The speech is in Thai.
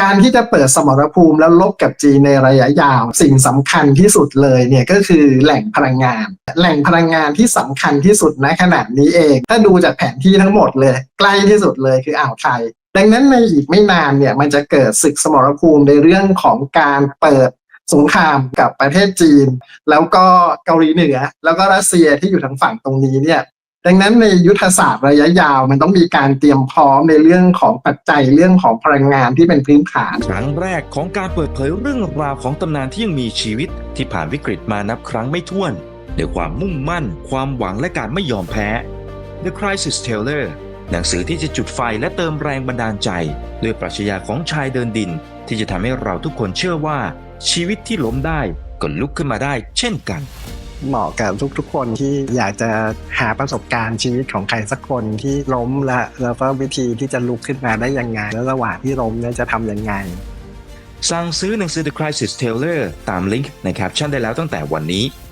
การที่จะเปิดสมรภูมิแล้วลบกับจีนในระยะยาว สิ่งสำคัญที่สุดเลยเนี่ยก็คือแหล่งพลังงาน แหล่งพลังงานที่สำคัญที่สุดณขณะนี้เอง ถ้าดูจากแผนที่ทั้งหมดเลย ใกล้ที่สุดเลยคืออ่าวไทย ดังนั้นในอีกไม่นานเนี่ยมันจะเกิดศึกสมรภูมิในเรื่องของการเปิดสงครามกับประเทศจีน แล้วก็เกาหลีเหนือ แล้วก็รัสเซียที่อยู่ทางฝั่งตรงนี้เนี่ย ดังนั้นในยุทธศาสตร์ระยะยาวมันต้องมีการเตรียมพร้อมในเรื่องของปัจจัยเรื่องของพลังงานที่เป็นพื้นฐาน ครั้งแรกของการเปิดเผยเรื่องราวของตำนานที่ยังมีชีวิตที่ผ่านวิกฤตมานับครั้งไม่ถ้วนด้วยความมุ่งมั่น ความหวังและการไม่ยอมแพ้ The Crisis Teller หนังสือที่จะจุดไฟและเติมแรงบันดาลใจ ด้วยปรัชญาของชายเดินดิน ที่จะทำให้เราทุกคนเชื่อว่า ชีวิตที่ล้มได้ก็ลุกขึ้นมาได้ เช่นกัน เหมาะกับทุกๆ คนที่อยากจะหาประสบการณ์ชีวิตของใครสักคนที่ล้มและแล้วก็วิธีที่จะลุกขึ้นมาได้ยังไง แล้วระหว่างที่ล้มเนี่ยจะทำยังไง สั่งซื้อหนังสือ The Crisis Teller ตามลิงก์ในแคปชั่นได้แล้วตั้งแต่วันนี้